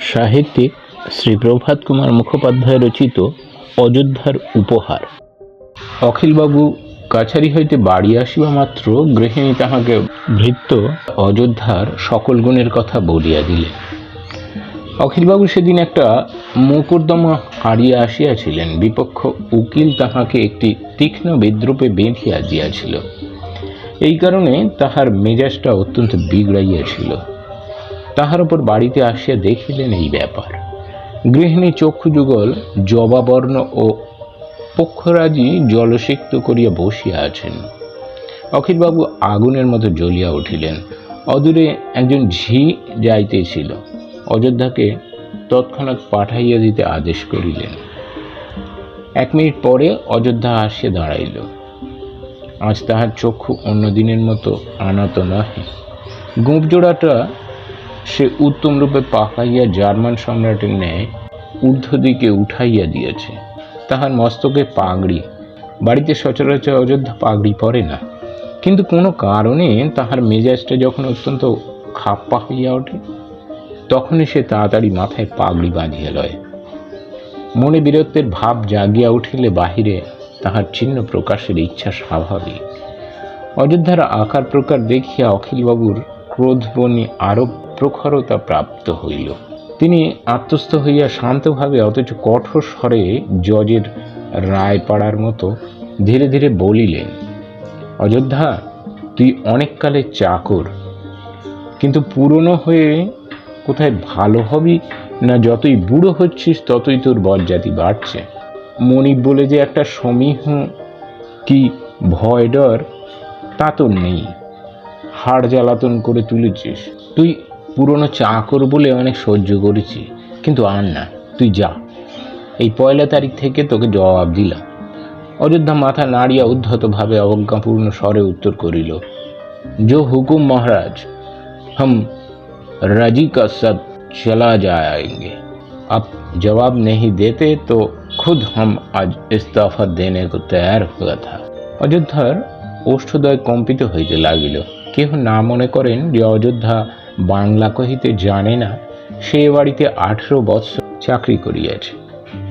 সাহিত্যিক শ্রী প্রভাত কুমার মুখোপাধ্যায় রচিত অযোধ্যার উপহার। অখিলবাবু কাছারি হইতে বাড়ি আসিবা মাত্র গৃহিণী তাহাকে ভৃত্য অযোধ্যার সকল গুণের কথা বলিয়া দিলেন। অখিলবাবু সেদিন একটা মোকদ্দমা হারিয়া আসিয়াছিলেন, বিপক্ষ উকিল তাহাকে একটি তীক্ষ্ণ বিদ্রুপে বেঁধিয়া দিয়াছিল। এই কারণে তাহার মেজাজটা অত্যন্ত বিগড়াইয়াছিল। তাহার উপর বাড়িতে আসিয়া দেখিলেন এই ব্যাপার। গৃহিণী চক্ষু যুগল জবাবর্ণ ও পক্ষরাজি জলসিক্ত করিয়া বসিয়া আছেন। অখিলবাবু আগুনের মতো জ্বলিয়া উঠিলেন। অদূরে একজন ঝি যাইতেছিল। অযোধ্যাকে তৎক্ষণাৎ পাঠাইয়া দিতে আদেশ করিলেন। এক মিনিট পরে অযোধ্যা আসিয়া দাঁড়াইল। আজ তাহার চক্ষু অন্য দিনের মতো আনত নহে। গোপ জোড়াটা সে উত্তম রূপে পাকাইয়া জার্মান সম্রাটের ন্যায় ঊর্ধ্ব দিকে উঠাইয়া দিয়েছে। তাহার মস্তকে পাগড়ি। বাড়িতে সচরাচর অযোধ্যা পাগড়ি পরে না। কিন্তু কোনো কারণে তাহার মেজাজটা যখন অত্যন্ত খাপ্পা হইয়া ওঠে, তখনই সে তাড়াতাড়ি মাথায় পাগড়ি বাঁধিয়া লয়। মনে বীরত্বের ভাব জাগিয়া উঠিলে বাহিরে তাহার চিহ্ন প্রকাশের ইচ্ছা স্বাভাবিক। অযোধ্যার আকার প্রকার দেখিয়া অখিলবাবুর ক্রোধবনি আরও প্রখরতা প্রাপ্ত হইল। তিনি আত্মস্থ হইয়া শান্তভাবে অথচ কঠোর স্বরে জজের রায় পাড়ার মতো ধীরে ধীরে বলিলেন, অযোধ্যা, তুই অনেককালে চাকর, কিন্তু পুরনো হয়ে কোথায় ভালো হবি? না যতই বুড়ো হচ্ছিস, ততই তোর বরজাতি বাড়ছে। মনিব বলে যে একটা সমীহ কি ভয় ডর, তা তোর নেই। হাড় জ্বালাতন করে তুলেছিস। তুই পুরনো চাকর বলে অনেক সহ্য করেছি কিন্তু আর না তুই যা এই পয়লা তারিখ থেকে তোকে জবাব দিলাম অযোধ্যা মাথা নাড়িয়া উদ্ধতভাবে অবজ্ঞাপূর্ণ স্বরে উত্তর করিল जो हुकुम महाराज हम राजी का सब चला जाएंगे अब जवाब नहीं देते तो खुद हम आज इस्तीफा देने को तैयार हुआ था অযোধ্যার ওষ্ঠদয় কম্পিত হইতে লাগিল কেহ না মনে করেন যে অযোধ্যা বাংলা কহিতে জানে না, সে বাড়িতে আঠেরো বৎসর চাকরি করিয়াছে।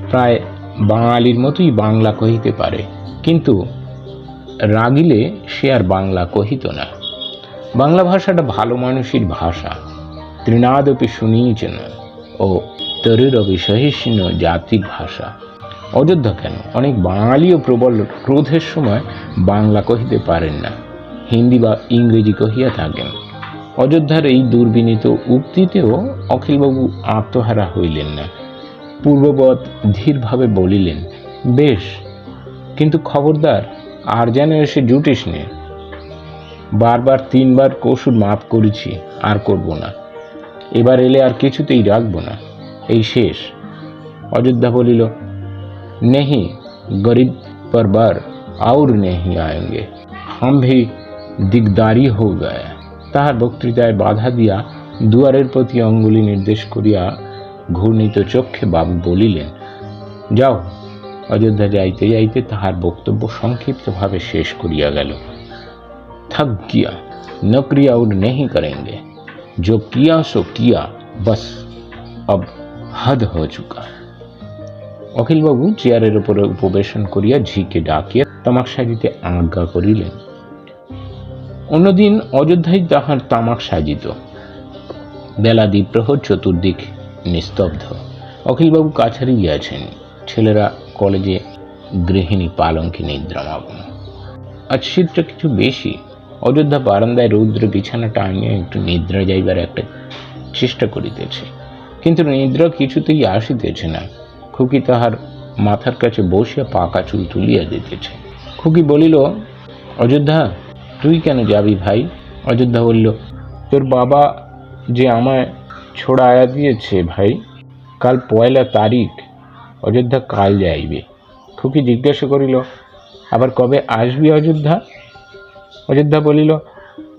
প্রায় বাঙালির মতোই বাংলা কহিতে পারে, কিন্তু রাগিলে সে আর বাংলা কহিত না। বাংলা ভাষাটা ভালো মানুষের ভাষা। তৃণাদপি শুনিয়েছেন ও তরুরবি সহিষ্ণু জাতির ভাষা। অযোধ্যা কেন? অনেক বাঙালিও প্রবল ক্রোধের সময় বাংলা কহিতে পারেন না। হিন্দি বা ইংরেজি কহিয়া থাকেন। অযোধ্যার এই দুর্বিনীত উক্তিতেও অখিলবাবু আত্মহারা হইলেন না পূর্ববৎ ধীরভাবে বলিলেন বেশ কিন্তু খবরদার আর যেন এসে জুটিস নে বারবার তিনবার কসুর মাপ করেছি আর করব না এবার এলে আর কিছুতেই রাখবো না এই শেষ অযোধ্যা বলিল নেহি গরিব पर बार और नहीं आएंगे हम भी দিগদারি হো গায় তাহার বক্তৃতায় বাধা দিয়া দুয়ারের প্রতি অঙ্গুলি নির্দেশ করিয়া ঘূর্ণিত চক্ষে বাবু বলিলেন যাও অযোধ্যা যাইতে যাইতে তাহার বক্তব্য সংক্ষিপ্তভাবে শেষ করিয়া গেল थक गया नौकरी और नहीं करेंगे जो किया सो किया बस अब हद हो चुका অখিলবাবু চেয়ারের উপরে উপবেশন করিয়া ঝিকে ডাকিয়া তামাক সাজিতে আজ্ঞা করিলেন অন্যদিন অযোধ্যায় তাহার তামাক সাজিত। বেলা দ্বীপ্রহর চতুর্দিক নিস্তব্ধ। অখিলবাবু কাছারি গিয়াছেন। ছেলেরা কলেজে গৃহিণী পালঙ্কে নিদ্রামাগ্ন। আজ শীতটা কিছু বেশি। অযোধ্যা বারান্দায় রৌদ্র বিছানা টাঙিয়ে একটু নিদ্রা যাইবার একটা চেষ্টা করিতেছে। কিন্তু নিদ্রা কিছুতেই আসিতেছে না। খুকি তাহার মাথার কাছে বসিয়া পাকা চুল তুলিয়া দিতেছে। খুকি বলিল, অযোধ্যা তুই কেন যাবি ভাই? অযোধ্যা বলল, তোর বাবা যে আমায় ছোড়া আয়া দিয়েছে ভাই, কাল পয়লা তারিখ অযোধ্যা কাল যাইবে। খুকি জিজ্ঞাসা করিল, আবার কবে আসবি অযোধ্যা? অযোধ্যা বলিল,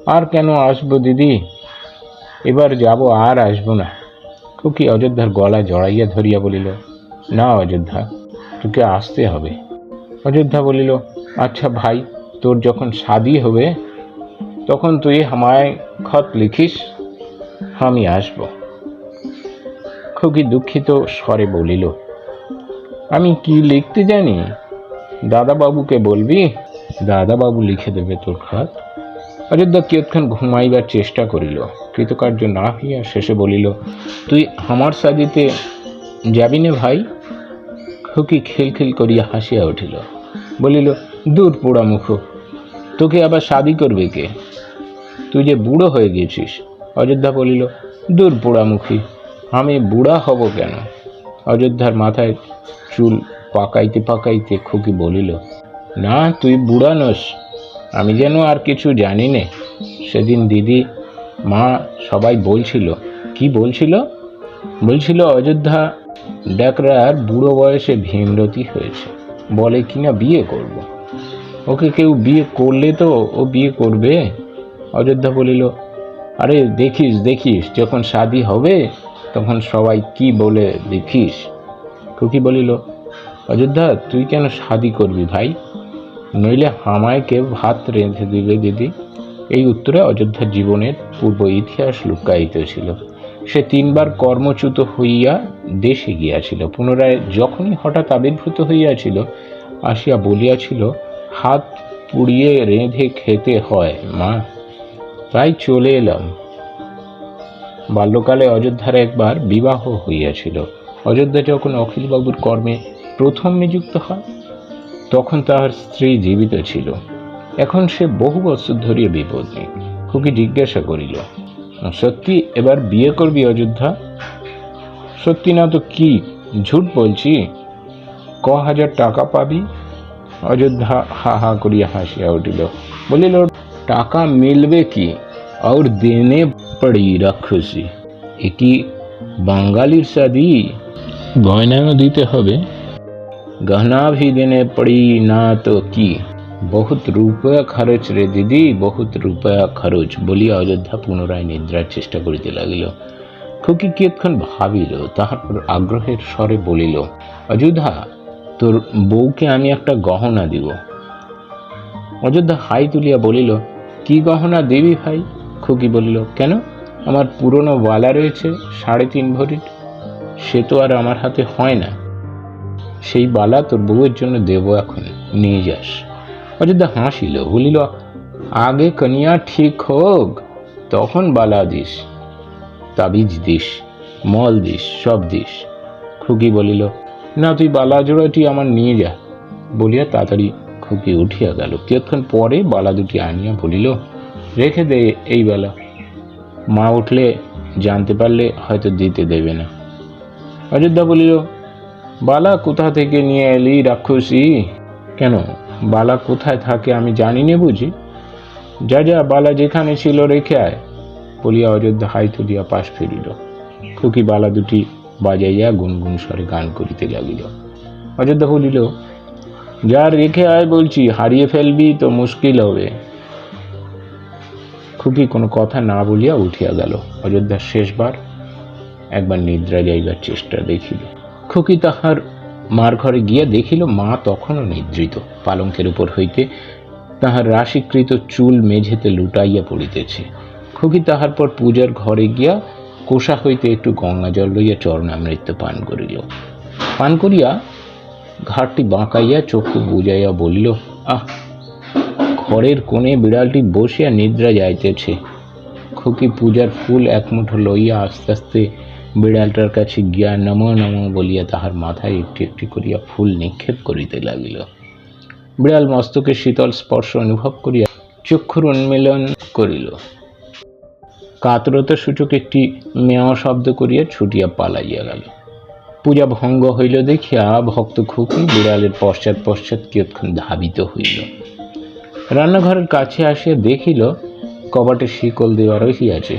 আর কেন আসব দিদি? এবার যাব আর আসব না। খুকি অযোধ্যার গলা জড়াইয়া ধরিয়া বলিল, না অযোধ্যা, তোকে আসতে হবে। অযোধ্যা বলিল আচ্ছা ভাই তোর যখন শাদি হবে, তখন তুই আমায় খত লিখিস, আমি আসব। খুবই দুঃখিত স্বরে বলিল, আমি কি লিখতে জানি? দাদাবাবুকে বলবি? দাদাবাবু লিখে দেবে তোর খাত। অযোধ্যা কিয়ৎক্ষণ ঘুমাইবার চেষ্টা করিল, কৃতকার্য না হইয়া শেষে বলিল, তুই আমার সাদিতে যাবি নে ভাই? খুকি খিলখিল করিয়া হাসিয়া উঠিল, বলিল, দূর পোড়া মুখ তোকে আবার শাদি করবে কে? তুই যে বুড়ো হয়ে গেছিস। অযোধ্যা বলিল, দূর পোড়ামুখী আমি বুড়া হব কেন? অযোধ্যার মাথায় চুল পাকাইতে পাকাইতে খুকি বলিল, না, তুই বুড়া নস। আমি যেন আর কিছু জানি নে। সেদিন দিদি, মা সবাই বলছিল, কি বলছিল? বলছিল, অযোধ্যা ডাকরার বুড়ো বয়সে ভীমরতি হয়েছে। বলে কিনা বিয়ে করব। ওকে কেউ বিয়ে করলে তো ও বিয়ে করবে? অযোধ্যা বলিল, আরে দেখিস দেখিস, যখন শাদি হবে তখন সবাই কি বলে দেখিস? খুকি বলিল, অযোধ্যা, তুই কেন শাদি করবি ভাই? নইলে হামায়কে ভাত রেঁধে দিবে দিদি। এই উত্তরে অযোধ্যার জীবনের পূর্ব ইতিহাস লুকায়িত ছিল। সে তিনবার কর্মচ্যুত হইয়া দেশে গিয়াছিল। পুনরায় যখনই হঠাৎ আবির্ভূত হইয়াছিল, আসিয়া বলিয়াছিল হাত পুড়িয়ে রেঁধে খেতে হয়, মা। তাই চলে এলাম। বাল্যকালে অযোধ্যার একবার বিবাহ হইয়াছিল। অযোধ্যা যখন অখিলবাবুর কর্মে প্রথম নিযুক্ত হয়, তখন তাহার স্ত্রী জীবিত ছিল। এখন সে বহু বছর ধরিয়া বিপদ। খুকি জিজ্ঞাসা করিল, সত্যি এবার বিয়ে করবি অযোধ্যা? সত্যি না তো কি? ঝুট বলছি। ক হাজার টাকা পাবি? অযোধ্যা হা হা করিয়া হাসিয়া উঠিল। বলিল টাকা মিলবে কি? আর দেনে পড়ি রাক্ষসী। এ কি বাঙালির সাদি? গয়নাও দিতে হবে। গহনা ভি দেনে পড়ি না তো কি? বহুত রূপয়া খরচ রে দিদি বহুত রূপয়া খরচ। বলিয়া অযোধ্যা পুনরায় নিদ্রার চেষ্টা করিতে লাগিল। খুকি কিয়ৎক্ষণ ভাবিল? তাহার আগ্রহের স্বরে বলিল অযোধ্যা তোর বউকে আমি একটা গহনা দিব। অযোধ্যা হাই তুলিয়া বলিল, কি গহনা দেবী ভাই? খুকি বলিল, কেন? আমার পুরনো বালা রয়েছে সাড়ে তিন ভরির। সে তো আর আমার হাতে হয় না। সেই বালা তোর বউয়ের জন্য দেবো এখন, নিয়ে যাস। অযোধ্যা হাসিল, বলিল, আগে কনিয়া ঠিক হোক, তখন বালা দিস, তাবিজ দিস, মল দিস, সব দিস। খুকি বলিল না, তুই বালা জোড়াটি আমার নিয়ে যা। বলিয়া তাড়াতাড়ি খুকি উঠিয়া গেল। কিয়ৎক্ষণ পরে বালা দুটি আনিয়া বলিল, রেখে দে এই বেলা। মা উঠলে জানতে পারলে হয়তো দিতে দেবে না। অযোধ্যা বলিল, বালা কোথা থেকে নিয়ে এলি রাক্ষসী? কেন? বালা কোথায় থাকে আমি জানি না বুঝি। যা যা, বালা যেখানে ছিল রেখে আয়। বলিয়া অযোধ্যা হাই তুলিয়া পাশ ফিরিল। খুকি বালা দুটি বাজাইয়া গুনগুন স্বরে গান করিতে লাগিল। অযোধ্যা বলিল যা রেখে আয় বলছি, হারিয়ে ফেলবি তো মুশকিল হবে। খুকি কোনো কথা না বলিয়া উঠিয়া গেল। অযোধ্যার শেষবার একবার নিদ্রা যাইবার চেষ্টা দেখিল। খুকি তাহার মার ঘরে গিয়া দেখিল, মা তখনও নিদ্রিত। পালঙ্কের উপর হইতে তাহার রাশিকৃত চুল মেঝেতে লুটাইয়া পড়িতেছে। খুকি তাহার পর পূজার ঘরে গিয়া কোষা হইতে একটু গঙ্গা জল লইয়া চরণামৃত্য পান করিল। পান করিয়া ঘাটটি বাঁকাইয়া চক্ষু বুঝাইয়া বলিল, আহ, ঘরের কোণে বিড়ালটি বসিয়া নিদ্রা যাইতেছে। খুকি পূজার ফুল এক মুঠো লইয়া আস্তে আস্তে বিড়ালটার কাছে গিয়া নম নম বলিয়া তাহার মাথায় একটি একটি করিয়া ফুল নিক্ষেপ করিতে লাগিল। বিড়াল মস্তকে শীতল স্পর্শ অনুভব করিয়া চক্ষুর উন্মিলন করিল। কাতরতা সূচক একটি মেয় শব্দ করিয়া ছুটিয়া পালাইয়া গেল। পূজা ভঙ্গ হইল দেখিয়া ভক্ত খুকি বিড়ালের পশ্চাৎ পশ্চাৎ কিয়ৎক্ষণ ধাবিত হইল। রান্নাঘরের কাছে আসিয়া দেখিল, কবাটে শিকল দেওয়া রহিয়াছে।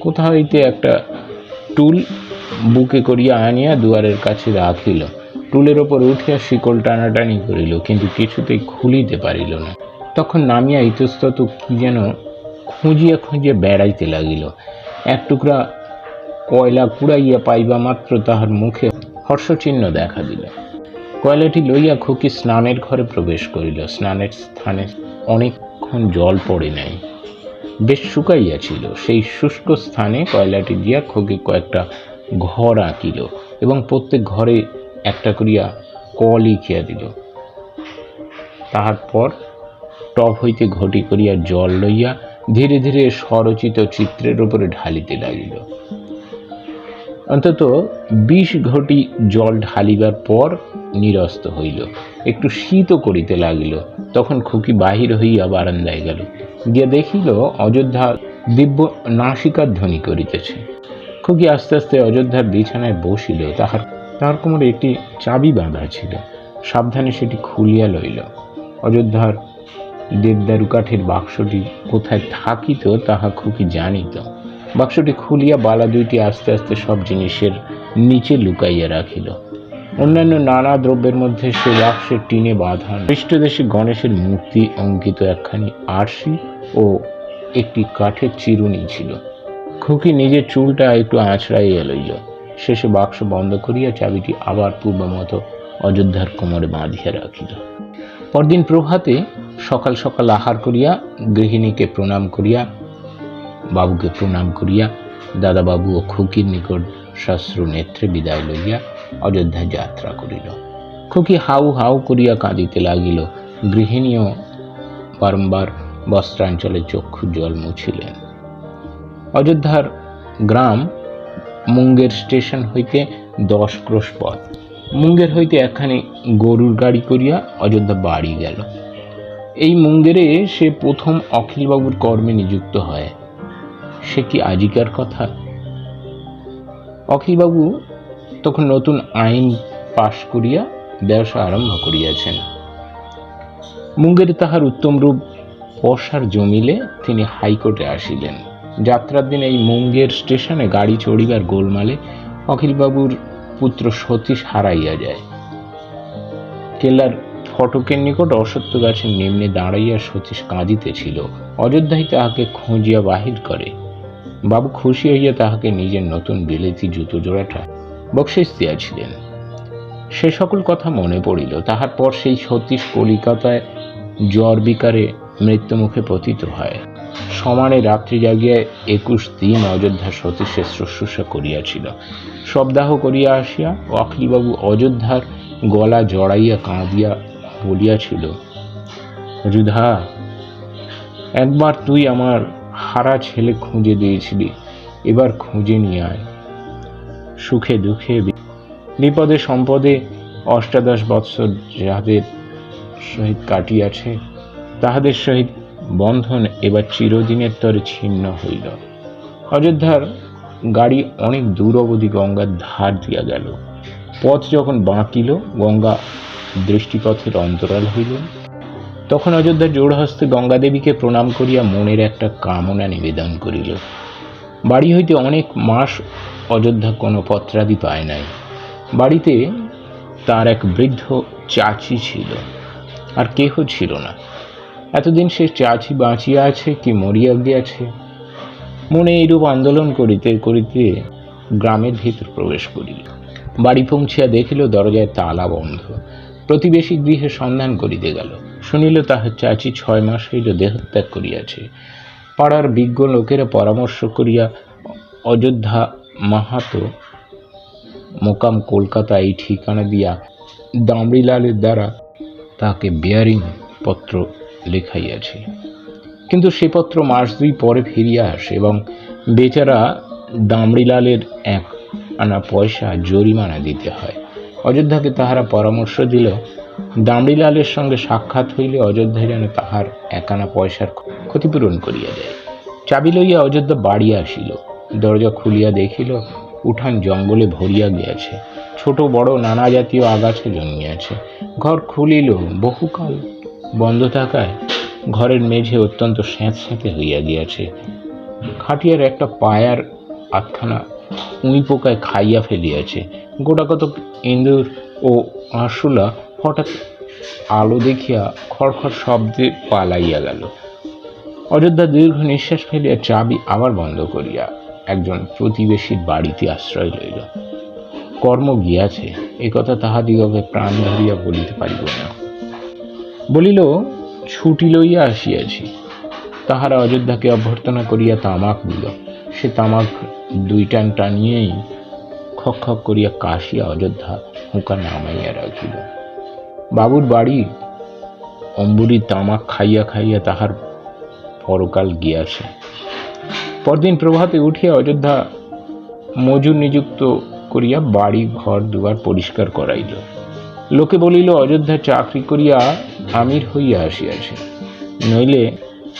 কোথা হইতে একটা টুল বুকে করিয়া আনিয়া দুয়ারের কাছে রাখিল। টুলের ওপর উঠিয়া শিকল টানাটানি করিল, কিন্তু কিছুতেই খুলিতে পারিল না। তখন নামিয়া ইতস্তত কি যেন খুঁজিয়া খুঁজিয়া বেড়াইতে লাগিল। এক টুকরা কয়লা কুড়াইয়া পাইবা মাত্র তাহার মুখে হর্ষচিহ্ন দেখা দিল। কয়লাটি লইয়া খুকি স্নানের ঘরে প্রবেশ করিল। স্নানের স্থানে অনেকক্ষণ জল পড়ে নাই। বেশ শুকাইয়াছিল সেই শুষ্ক স্থানে কয়লাটি দিয়া খুকি কয়েকটা ঘর আঁকিল এবং প্রত্যেক ঘরে একটা করিয়া ক লিখিয়া দিল। তাহার পর টপ হইতে ঘটি করিয়া জল লইয়া ধীরে ধীরে স্বরচিত চিত্রের উপরে ঢালিতে লাগিল। অন্তত বিশ ঘটি জল ঢালিবার পর নিরস্ত হইল। একটু শীতও করিতে লাগিল। তখন খুকি বাহির হইয়া বারান্দায় গেল। গিয়া দেখিল অযোধ্যা দিব্য নাসিকার ধ্বনি করিতেছে। খুকি আস্তে আস্তে অযোধ্যার বিছানায় বসিল। তাহার তাহার কোমরে একটি চাবি বাঁধা ছিল। সাবধানে সেটি খুলিয়া লইল। অযোধ্যার দেবদারু কাঠের বাক্সটি কোথায় থাকিত তাহা খুকি জানিত। বাক্সটি খুলিয়া বালা দুইটি আস্তে আস্তে সব জিনিসের নিচে লুকাইয়া রাখিল। অন্যান্য নানা দ্রব্যের মধ্যে সে বাক্সের টিনে বাঁধা পৃষ্ঠদেশে গণেশের মূর্তি অঙ্কিত একখানি আরশি ও একটি কাঠের চিরুনি ছিল। খুকি নিজের চুলটা একটু আঁচড়াইয়া লইল। শেষে বাক্স বন্ধ করিয়া চাবিটি আবার পূর্বমতো অযোধ্যার কোমরে বাঁধিয়া রাখিল। পরদিন প্রভাতে সকাল সকাল আহার করিয়া, গৃহিণীকে প্রণাম করিয়া, বাবুকে প্রণাম করিয়া, দাদাবাবু ও খুকির নিকট শাস্ত্র নেত্রে বিদায় লইয়া অযোধ্যা যাত্রা করিল। খুকি হাউ হাউ করিয়া কাঁদিতে লাগিল। গৃহিণীও বারম্বার বস্ত্রাঞ্চলে চক্ষু জল মুছিলেন। অযোধ্যার গ্রাম মুঙ্গের স্টেশন হইতে দশ ক্রোশ পথ। মুঙ্গের হইতে একখানি গরুর গাড়ি করিয়া অযোধ্যা বাড়ি গেল। এই মুঙ্গেরে সে প্রথম অখিলবাবুর কর্মে নিযুক্ত হয়। সে কি আজিকার কথা? অখিলবাবু তখন নতুন আইন পাশ করিয়া ব্যবসা আরম্ভ করিয়াছেন। মুঙ্গের তাহার উত্তম রূপ বর্ষার জমিলে তিনি হাইকোর্টে আসিলেন। যাত্রার দিন এই মুঙ্গের স্টেশনে গাড়ি চড়িবার গোলমালে অখিলবাবুর পুত্র সতীশ হারাইয়া যায়। কেল্লার ফটকের নিকট অসত্য গাছের নিম্নে দাঁড়াইয়া সতীশ কাঁদিতেছিল। অযোধ্যায় তাহাকে খুঁজিয়া বাহির করে। বাবু খুশি হইয়া তাহাকে নিজের নতুন বিলেতি জুতো জোড়াটা বকশিস দিয়াছিলেন। সে সকল কথা মনে পড়িল। তাহার পর সেই সতীশ কলিকাতায় জ্বর বিকারে মৃত্যুমুখে পতিত হয়। সমানে রাত্রি জাগিয়া একুশ দিন অযোধ্যা সতীশের শুশ্রূষা করিয়াছিল। শবদাহ করিয়া আসিয়া অখিলবাবু অযোধ্যার গলা জড়াইয়া কাঁদিয়া বলিয়াছিল রুধা একবার তুই আমার হারা ছেলে খুঁজে দিয়েছিলি, এবার খুঁজে নিয়ে আয়। সুখে দুঃখে বিপদে সম্পদে অষ্টাদশ বৎসর যাহাদের সহিত কাটিয়াছে, তাহাদের সহিত বন্ধন এবার চিরদিনের তরে ছিন্ন হইল। অযোধ্যার গাড়ি অনেক দূর অবধি গঙ্গার ধার দিয়া গেল। পথ যখন বাঁকিল, গঙ্গা দৃষ্টিপথের অন্তরাল হইল। তখন অযোধ্যা জোড়হস্তে গঙ্গাদেবীকে প্রণাম করিয়া মনের একটা কামনা নিবেদন করিল। বাড়ি হইতে অনেক মাস অযোধ্যা কোনো পত্রাদি পায় নাই। বাড়িতে তার এক বৃদ্ধ চাচি ছিল, আর কেহ ছিল না। এতদিন সে চাচি বাঁচিয়া আছে কি মরিয়া গিয়াছে? মনে এইরূপ আন্দোলন করিতে করিতে গ্রামের ভিতর প্রবেশ করিল। বাড়ি পৌঁছিয়া দেখিল দরজায় তালা বন্ধ। প্রতিবেশী গৃহে সন্ধান করিতে গেল। শুনিল তাহার চাচি ছয় মাস হইল দেহত্যাগ করিয়াছে। পাড়ার বিজ্ঞ লোকেরা পরামর্শ করিয়া অযোধ্যা মাহাতো মোকাম কলকাতা এই ঠিকানা দিয়া দামড়িলালের দ্বারা তাকে বেয়ারিং পত্র লেখাইয়াছে। কিন্তু সে পত্র মাস দুই পরে ফিরিয়া আসে এবং বেচারা দামড়িলালের এক আনা পয়সা জরিমানা দিতে হয়। অযোধ্যাকে তাহারা পরামর্শ দিল দামড়িলালের সঙ্গে সাক্ষাৎ হইলে অযোধ্যা যেন তাহার একানা পয়সার ক্ষতিপূরণ করিয়া দেয়। চাবি লইয়া অযোধ্যা বাড়ি আসিল। দরজা খুলিয়া দেখিল, উঠান জঙ্গলে ভরিয়া গিয়াছে। ছোট বড় নানা জাতীয় আগাছা জন্মিয়াছে। ঘর খুলিল বহুকাল। বন্ধ থাকায় ঘরের মেঝে অত্যন্ত স্যাঁতস্যাঁতে হইয়া গিয়াছে। খাটিয়ার একটা পায়ার আটখানা উঁই পোকায় খাইয়া ফেলিয়াছে। গোটাকত ইন্দুর ও আরশোলা হঠাৎ আলো দেখিয়া খড়খড় শব্দে পালাইয়া গেল। অযোধ্যা দীর্ঘ নিঃশ্বাস ফেলিয়া চাবি আবার বন্ধ করিয়া একজন প্রতিবেশীর বাড়িতে আশ্রয় লইল। কর্ম গিয়াছে, এ কথা তাহাদিগকে প্রাণ ধরিয়া বলিতে পারিব না। বলিল, ছুটি লইয়া আসিয়াছি। তাহারা অযোধ্যাকে অভ্যর্থনা করিয়া তামাক দিল। সে তামাক দুই টান টানিয়েই খক খক করিয়া কাশিয়া অযোধ্যা হুঁকা নামাইয়া রাখিল। বাবুর বাড়ি অম্বুরি তামাক খাইয়া খাইয়া তাহার পরকাল গিয়াছে। পরদিন প্রভাতে উঠিয়া অযোধ্যা মজুর নিযুক্ত করিয়া বাড়ি, ঘর দুয়ার পরিষ্কার করাইল। লোকে বলিল, অযোধ্যা চাকরি করিয়া আমির হইয়া আসিয়াছে। নইলে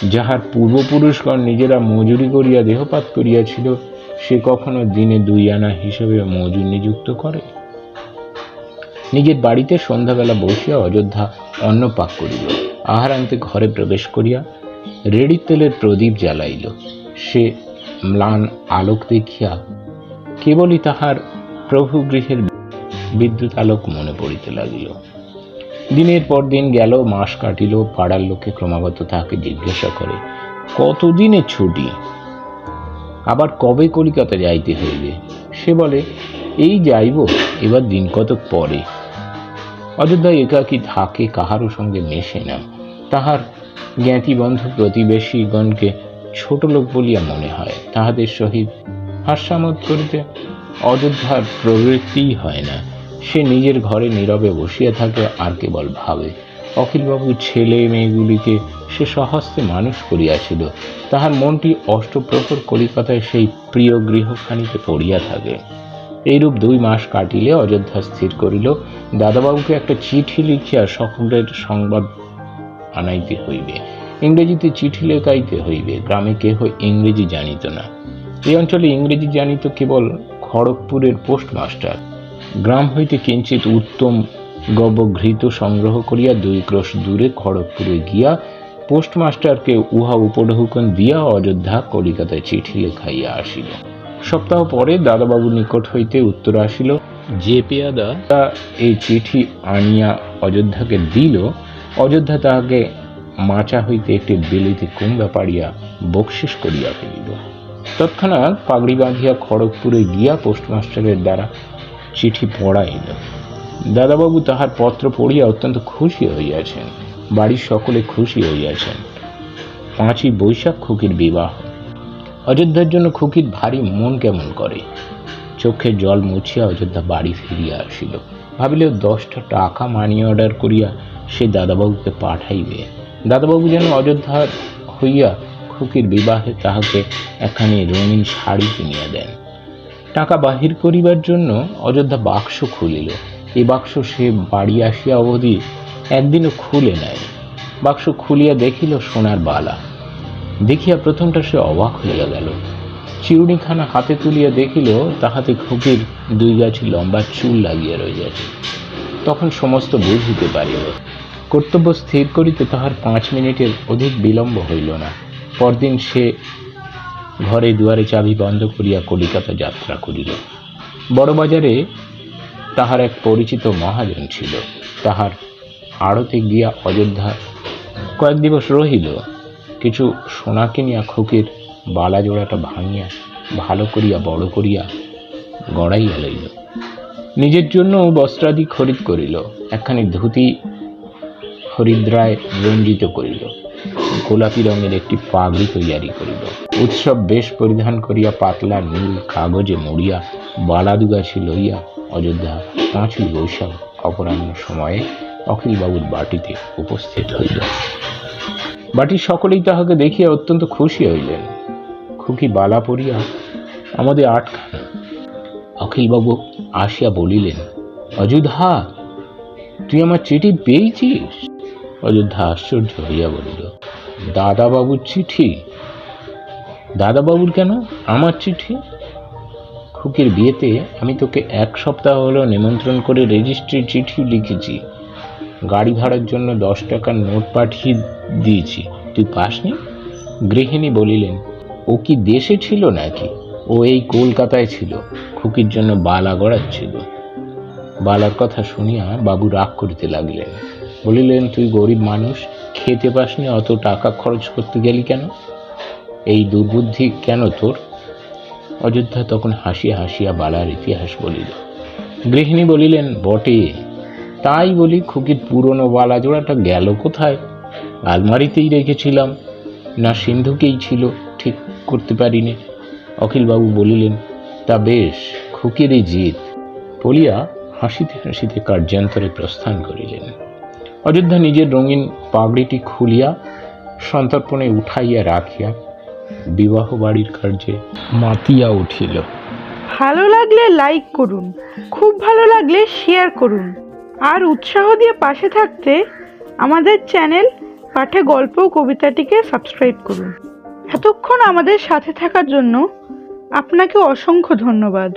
যাহার পূর্বপুরুষগণ নিজেরা মজুরি করিয়া দেহপাত করিয়াছিল সে কখনো দিনে দুই আনা হিসেবে মজুর নিযুক্ত করে। নিজের বাড়িতে সন্ধ্যাবেলা বসিয়া অযোধ্যা অন্ন পাক করিল আহারান্তে ঘরে প্রবেশ করিয়া রেড়ির তেলের প্রদীপ জ্বালাইল। সে ম্লান আলোক দেখিয়া কেবলই তাহার প্রভু গৃহের বিদ্যুৎ আলোক মনে পড়িতে লাগিল। দিনের পর দিন গেল, মাস কাটিল, পাড়ার লোকে ক্রমাগত তাহাকে জিজ্ঞাসা করে কতদিনের ছুটি? আবার কবে কলিকাতা যাইতে হইবে? সে বলে, এই যাইব, এবার দিন কতক পরে। অযোধ্যা একাকী থাকে, কাহারও সঙ্গে মেশে না। তাহার জ্ঞাতিবন্ধু প্রতিবেশীগণকে ছোট লোক বলিয়া মনে হয়। তাহাদের সহিত হাস্যামত করিতে অযোধ্যার প্রবৃত্তিই হয় না। সে নিজের ঘরে নীরবে বসিয়া থাকে, আর কেবল ভাবে। অখিলবাবু ছেলে মেয়েগুলিকে সে সহস্তে মানুষ করিয়াছিল। তাহার মনটি অষ্টপ্রহর কলিকাতায় সেই প্রিয় গৃহখানিতে পড়িয়া থাকে। এইরূপ দুই মাস কাটিলে অযোধ্যা স্থির করিল। দাদাবাবুকে একটা চিঠি লিখিয়া সকলের সংবাদ আনাইতে হইবে। ইংরেজিতে চিঠি লেখাইতে হইবে। গ্রামে কেহ ইংরেজি জানিত না। এই অঞ্চলে ইংরেজি জানিত কেবল খড়গপুরের পোস্টমাস্টার। গ্রাম হইতে কিঞ্চিত উত্তম গবঘৃত সংগ্রহ করিয়া দুই ক্রোশ দূরে খড়গপুরে গিয়া পোস্টমাস্টারকে উহা উপঢৌকন দিয়া অযোধ্যা কলিকাতায় চিঠি লেখাইয়া আসিল। সপ্তাহ পরে দাদাবাবুর নিকট হইতে উত্তর আসিল, যে পেয়াদা তা এই চিঠি আনিয়া অযোধ্যাকে দিল, অযোধ্যা তাহাকে মাচা হইতে একটি বেলিতে কুম্বা পাড়িয়া বকশিস করিয়া ফেলিল। তৎক্ষণাৎ পাগড়ি বাঁধিয়া খড়গপুরে গিয়া পোস্টমাস্টারের দ্বারা চিঠি পড়াইল। দাদাবাবু তাহার পত্র পড়িয়া অত্যন্ত খুশি হইয়াছেন। বাড়ির সকলে খুশি হইয়াছেন। পাঁচই বৈশাখ খুকির বিবাহ। অযোধ্যার জন্য খুকির ভারী মন কেমন করে। চোখে জল মুছিয়া অযোধ্যা বাড়ি ফিরিয়া আসিল। ভাবিল দশটা টাকা মানি অর্ডার করিয়া সে দাদাবাবুকে পাঠাইবে। দাদাবাবু যেন অযোধ্যা হইয়া খুকির বিবাহে তাহাকে একখানি রঙিন শাড়ি কিনিয়া দেন। টাকা বাহির করিবার জন্য অযোধ্যা বাক্স খুলিল। এই বাক্স সে বাড়ি আসিয়া অবধি একদিনও খুলে নাই বাক্স খুলিয়া দেখিল সোনার বালা। দেখিয়া প্রথমটা সে অবাক হইয়া গেল। চিরুনিখানা হাতে তুলিয়া দেখিল, তাহাতে খুকির দুই গাছি লম্বা চুল লাগিয়া রইয়াছে তখন সমস্ত বুঝিতে পারিল, কর্তব্য স্থির করিতে তাহার পাঁচ মিনিটের অধিক বিলম্ব হইল না। পরদিন সে ঘরে দুয়ারে চাবি বন্ধ করিয়া কলিকাতা যাত্রা করিল। বড়বাজারে তাহার এক পরিচিত মহাজন ছিল। তাহার আড়তে গিয়া অযোধ্যা কয়েক দিবস রহিল। কিছু সোনা কিনিয়া খুকির বালা জোড়াটা ভাঙিয়া, ভালো করিয়া, বড় করিয়া গড়াইয়া লইল। নিজের জন্য বস্ত্রাদি খরিদ করিল। একখানি ধুতি হরিদ্রায় রঞ্জিত করিল। গোলাপি রঙের একটি পাগড়ি তৈয়ারি করিল। উৎসব বেশ পরিধান করিয়া পাতলা নীল কাগজে মরিয়া বালাদুগাছি লইয়া অযোধ্যা পাঁচই বৈশাখ অপরাহ্ন সময়ে অখিলবাবুর বাটিতে উপস্থিত হইল। বাটির সকলেই তাহাকে দেখিয়া অত্যন্ত খুশি হইলেন। খুকি বালা পড়িয়া আমাদের আটখানা। অখিলবাবু আসিয়া বলিলেন, অযোধ্যা, তুই আমার চিঠি পেয়েছিস? অযোধ্যা আশ্চর্য হইয়া বলিল, দাদাবাবুর চিঠি? দাদাবাবুর কেন? আমার চিঠি? খুকির বিয়েতে আমি তোকে এক সপ্তাহ হলো নিমন্ত্রণ করে রেজিস্ট্রি চিঠি লিখেছি। গাড়ি ভাড়ার জন্য দশ টাকার নোট পাঠিয়ে দিয়েছি। তুই পাসনি? গৃহিণী বলিলেন, ও কি দেশে ছিল নাকি? ও এই কলকাতায় ছিল। খুকির জন্য বালা গড়াচ্ছিল। বালার কথা শুনিয়া বাবু রাগ করিতে লাগলেন। বলিলেন, তুই গরিব মানুষ, খেতে পাসনি, অত টাকা খরচ করতে গেলি কেন? এই দুর্বুদ্ধি কেন তোর? অযোধ্যা তখন হাসিয়া হাসিয়া বালার ইতিহাস বলিল। গৃহিণী বলিলেন, বটে, তাই বলি খুকির পুরনো বালা জোড়াটা গেল কোথায়? আলমারিতেই রেখেছিলাম, না সিন্ধুকেই ছিল, ঠিক করতে পারিনি। অখিলবাবু বলিলেন, তা বেশ, খুকিরই জিত বলিয়া হাসিতে হাসিতে কার্যান্তরে প্রস্থান করিলেন। অযোধ্যা নিজের রঙিন পাগড়িটি খুলিয়া সন্তর্পণে উঠাইয়া রাখিয়া বিবাহ বাড়ির কার্যে মাতিয়া উঠিল। ভালো লাগলে লাইক করুন, খুব ভালো লাগলে শেয়ার করুন। আর উৎসাহ দিয়ে পাশে থাকতে আমাদের চ্যানেল পাঠে গল্প কবিতাটিকে সাবস্ক্রাইব করুন। এতক্ষণ আমাদের সাথে থাকার জন্য আপনাকে অসংখ্য ধন্যবাদ।